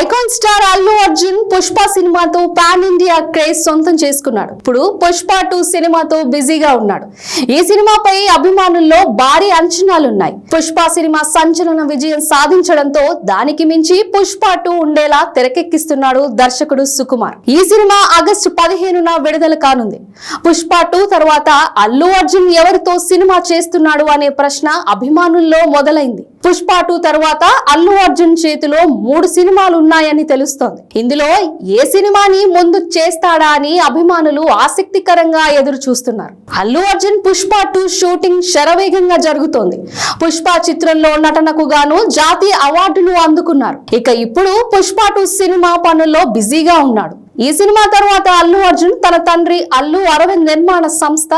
Icon star Allu Arjun Pushpa సినిమాతో pan India craze సొంతం చేసుకున్నాడు. ఇప్పుడు పుష్ప టూ సినిమాతో బిజీగా ఉన్నాడు. ఈ సినిమాపై అభిమానుల్లో భారీ అంచనాలున్నాయి. పుష్ప సినిమా సంచలన విజయం సాధించడంతో దానికి మించి పుష్ప టూ ఉండేలా తెరకెక్కిస్తున్నాడు దర్శకుడు సుకుమార్. ఈ సినిమా ఆగస్టు పదిహేనున విడుదల కానుంది. పుష్ప టూ తర్వాత అల్లు అర్జున్ ఎవరితో సినిమా చేస్తున్నాడు అనే ప్రశ్న అభిమానుల్లో మొదలైంది. పుష్ప టూ తర్వాత అల్లు అర్జున్ చేతిలో మూడు సినిమాలు ఉన్నాయని తెలుస్తోంది. ఇందులో ఏ సినిమాని ముందు చేస్తాడా అని అభిమానులు ఆసక్తికరంగా ఎదురు చూస్తున్నారు అల్లు అర్జున్ పుష్ప టూ షూటింగ్ శరవేగంగా జరుగుతోంది. పుష్ప చిత్రంలో నటనకు గాను జాతీయ అవార్డులు అందుకున్నారు. ఇక ఇప్పుడు పుష్ప టూ సినిమా పనుల్లో బిజీగా ఉన్నాడు. ఈ సినిమా తర్వాత అల్లు అర్జున్ తన తండ్రి అల్లు అరవింద్ నిర్మాణ సంస్థ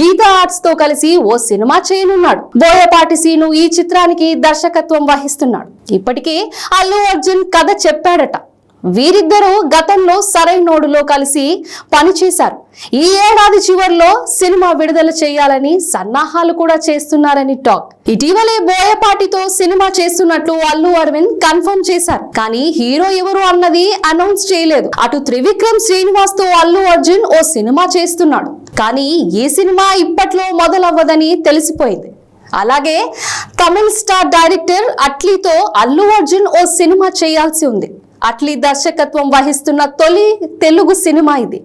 గీతా ఆర్ట్స్తో కలిసి ఓ సినిమా చేయనున్నాడు. బోయపాటి సీను ఈ చిత్రానికి దర్శకత్వం వహిస్తున్నాడు. ఇప్పటికే అల్లు అర్జున్ కథ చెప్పాడట. వీరిద్దరూ గతంలో సరైనోడులో కలిసి పనిచేశారు. ఈ ఏడాది చివరిలో సినిమా విడుదల చేయాలని సన్నాహాలు కూడా చేస్తున్నారని టాక్. ఇటీవలే బోయపాటితో సినిమా చేస్తున్నట్లు అల్లు అరవింద్ కన్ఫర్మ్ చేశారు. కానీ హీరో ఎవరు అన్నది అనౌన్స్ చేయలేదు. అటు త్రివిక్రమ్ శ్రీనివాస్తో అల్లు అర్జున్ ఓ సినిమా చేస్తున్నాడు. కానీ ఈ సినిమా ఇప్పట్లో మొదలవ్వదని తెలిసిపోయింది. అలాగే తమిళ్ స్టార్ డైరెక్టర్ అట్లీతో అల్లు అర్జున్ ఓ సినిమా చేయాల్సి ఉంది. అట్లీ దర్శకత్వం వహిస్తున్న తొలి తెలుగు సినిమా ఇది.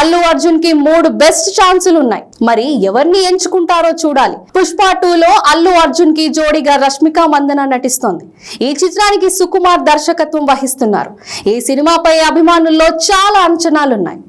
అల్లు అర్జున్కి మూడు బెస్ట్ ఛాన్సులు ఉన్నాయి మరి ఎవరిని ఎంచుకుంటారో చూడాలి. పుష్ప టూలో అల్లు అర్జున్కి జోడిగా రష్మిక మందన నటిస్తోంది. ఈ చిత్రానికి సుకుమార్ దర్శకత్వం వహిస్తున్నారు. ఈ సినిమాపై అభిమానుల్లో చాలా అంచనాలున్నాయి.